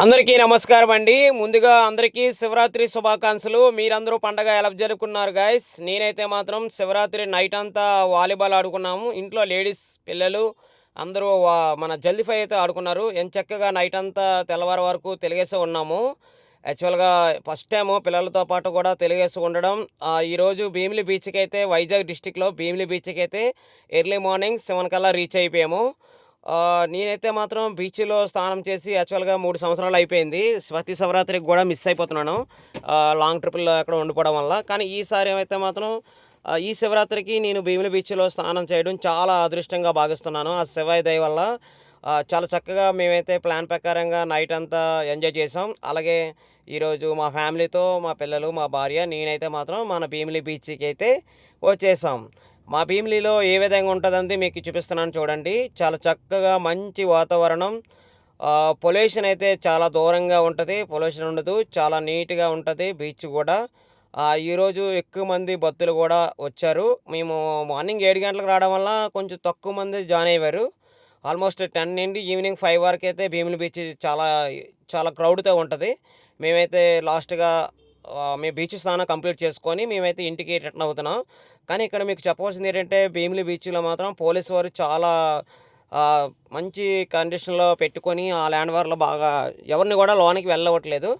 అందరికీ నమస్కారం అండి. ముందుగా అందరికీ శివరాత్రి శుభాకాంక్షలు. మీరందరూ పండగ ఎలా జరుపుకున్నారు గాయస్ నేనైతే మాత్రం శివరాత్రి నైట్ అంతా వాలీబాల్ ఆడుకున్నాము. ఇంట్లో లేడీస్ పిల్లలు అందరూ వా- మన జల్దీఫై అయితే ఆడుకున్నారు. ఎంత చక్కగా నైట్ అంతా తెల్లవారు వరకు తెలిగేసి ఉన్నాము. యాక్చువల్గా ఫస్ట్ టైము పిల్లలతో పాటు కూడా తెలిగేసి ఉండడం. ఈరోజు భీమిలి బీచ్కి అయితే వైజాగ్ డిస్టిక్లో భీమిలి బీచ్కి అయితే ఎర్లీ మార్నింగ్ సెవెన్ కల్లా రీచ్ అయిపోయాము. నేనైతే మాత్రం బీచ్లో స్నానం చేసి యాక్చువల్గా మూడు సంవత్సరాలు అయిపోయింది. ప్రతి శివరాత్రికి కూడా మిస్ అయిపోతున్నాను. లాంగ్ ట్రిప్లో అక్కడ ఉండిపోవడం వల్ల. కానీ ఈసారి ఏమైతే మాత్రం ఈ శివరాత్రికి నేను భీమిలి బీచ్లో స్నానం చేయడం చాలా అదృష్టంగా భావిస్తున్నాను. ఆ శివాయి దయ వల్ల చాలా చక్కగా మేమైతే ప్లాన్ ప్రకారంగా నైట్ అంతా ఎంజాయ్ చేసాం అలాగే ఈరోజు మా ఫ్యామిలీతో మా పిల్లలు మా భార్య నేనైతే మాత్రం మన భీమిలి బీచ్కి అయితే వచ్చేసాం. మా భీమిలీలో ఏ విధంగా ఉంటుందని మీకు చూపిస్తున్నాను చూడండి. చాలా చక్కగా మంచి వాతావరణం. పొల్యూషన్ అయితే చాలా దూరంగా ఉంటుంది. పొల్యూషన్ ఉండదు. చాలా నీట్గా ఉంటుంది బీచ్ కూడా. ఈరోజు ఎక్కువ మంది భక్తులు కూడా వచ్చారు. మేము మార్నింగ్ ఏడు గంటలకు రావడం వల్ల కొంచెం తక్కువ మంది జాయిన్ అయ్యారు. ఆల్మోస్ట్ టెన్ నుండి ఈవినింగ్ ఫైవ్ వరకు అయితే భీమిలి బీచ్ చాలా చాలా క్రౌడ్తో ఉంటుంది. మేమైతే లాస్ట్గా మేము బీచ్ స్నానం కంప్లీట్ చేసుకొని మేమైతే ఇంటికి రిటర్న్ అవుతున్నాం. కానీ ఇక్కడ మీకు చెప్పవలసింది ఏంటంటే భీమిలి బీచ్లో మాత్రం పోలీసు వారు చాలా మంచి కండిషన్లో పెట్టుకొని ఆ ల్యాండ్ వార్లో బాగా ఎవరిని కూడా లోనికి వెళ్ళవట్లేదు.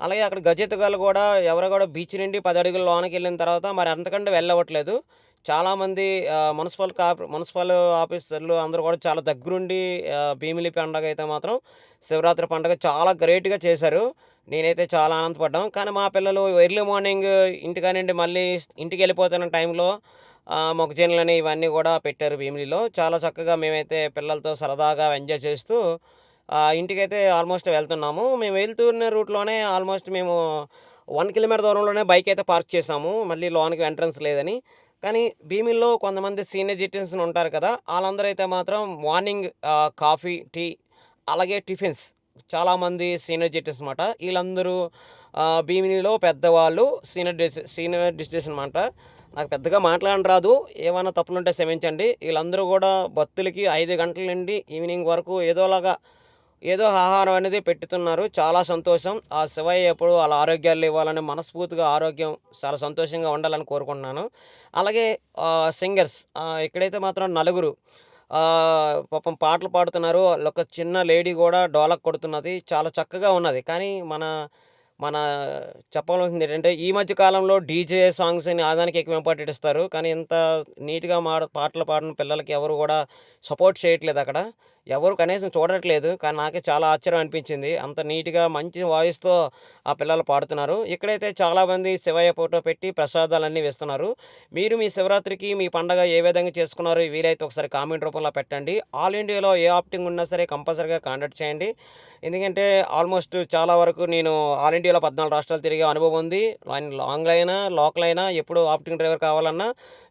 అలాగే అక్కడ గజెత్తుగాలు కూడా ఎవరు కూడా బీచ్ నుండి పది అడుగుల లోనికి వెళ్ళిన తర్వాత మరి అంతకంటే వెళ్ళవట్లేదు. చాలామంది మున్సిపల్ కా మున్సిపల్ ఆఫీసర్లు అందరూ కూడా చాలా దగ్గరుండి భీమిలి పండగ అయితే మాత్రం శివరాత్రి పండగ చాలా గ్రేట్గా చేశారు. నేనైతే చాలా ఆనందపడ్డాం. కానీ మా పిల్లలు ఎర్లీ మార్నింగ్ ఇంటికానండి మళ్ళీ ఇంటికి వెళ్ళిపోతున్న టైంలో మొక్కజొన్నలని ఇవన్నీ కూడా పెట్టారు భీమిలిలో. చాలా చక్కగా మేమైతే పిల్లలతో సరదాగా ఎంజాయ్ చేస్తూ ఇంటికైతే ఆల్మోస్ట్ వెళ్తున్నాము. మేము వెళ్తున్న రూట్లోనే ఆల్మోస్ట్ మేము వన్ కిలోమీటర్ దూరంలోనే బైక్ అయితే పార్క్ చేసాము మళ్ళీ లోనికి ఎంట్రన్స్ లేదని. కానీ భీమిల్లో కొంతమంది సీనియర్ సిటిజన్స్ ఉంటారు కదా వాళ్ళందరూ అయితే మాత్రం మార్నింగ్ కాఫీ టీ అలాగే టిఫిన్స్ చాలామంది సీనియర్ జడ్జెస్ అనమాట వీళ్ళందరూ భీమినిలో పెద్దవాళ్ళు సీనియర్ సీనియర్ జడ్జెస్ అనమాట నాకు పెద్దగా మాట్లాడడం రాదు. ఏమైనా తప్పులుంటే క్షమించండి. వీళ్ళందరూ కూడా భక్తులకి ఐదు గంటల నుండి ఈవినింగ్ వరకు ఏదోలాగా ఏదో ఆహారం అనేది పెట్టుతున్నారు. చాలా సంతోషం. ఆ శివయ్య ఎప్పుడు వాళ్ళ ఆరోగ్యాలు ఇవ్వాలని మనస్ఫూర్తిగా ఆరోగ్యం చాలా సంతోషంగా ఉండాలని కోరుకుంటున్నాను. అలాగే సింగర్స్ ఇక్కడైతే మాత్రం నలుగురు పాపం పాటలు పాడుతున్నారు. ఒక చిన్న లేడీ కూడా డోలక్ కొడుతున్నది. చాలా చక్కగా ఉన్నది. కానీ మన మన చెప్పవలసింది ఏంటంటే ఈ మధ్య కాలంలో డీజే సాంగ్స్ అని ఆదానికి ఎక్కువ ఇంపార్టెంట్ ఇస్తారు. కానీ ఇంత నీట్గా మా పాటలు పాడిన పిల్లలకి ఎవరు కూడా సపోర్ట్ చేయట్లేదు అక్కడ. ఎవరు కనీసం చూడట్లేదు. కానీ నాకే చాలా ఆశ్చర్యం అనిపించింది. అంత నీట్గా మంచి వాయిస్తో ఆ పిల్లలు పాడుతున్నారు. ఇక్కడైతే చాలామంది శివయ్య ఫోటో పెట్టి ప్రసాదాలన్నీ వేస్తున్నారు. మీరు మీ శివరాత్రికి మీ పండగ ఏ విధంగా చేసుకున్నారో వీలైతే ఒకసారి కామెంట్ రూపంలో పెట్టండి. ఆల్ ఇండియాలో ఏ ఆప్టింగ్ ఉన్నా సరే కంపల్సరీగా కాంటాక్ట్ చేయండి. ఎందుకంటే ఆల్మోస్ట్ చాలా వరకు నేను ఆల్ ఇండియాలో పద్నాలుగు రాష్ట్రాలు తిరిగే అనుభవం ఉంది. లాంగ్ లాంగ్ అయినా లోకల్ అయినా ఎప్పుడు ఆప్టింగ్ డ్రైవర్ కావాలన్నా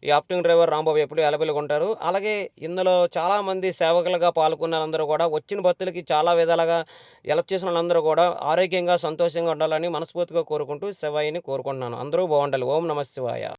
ఈ ఆప్టింగ్ డ్రైవర్ రాంబాబు ఎప్పుడు అవైలబుల్గా ఉంటారు. అలాగే ఇందులో చాలామంది సేవకులుగా పాల్గొ పాల్గొన్న వాళ్ళందరూ కూడా వచ్చిన భక్తులకి చాలా విధాలుగా హెల్ప్ చేసిన వాళ్ళందరూ కూడా ఆరోగ్యంగా సంతోషంగా ఉండాలని మనస్ఫూర్తిగా కోరుకుంటూ శివాయిని కోరుకుంటున్నాను. అందరూ బాగుండాలి. ఓం నమ శివాయ.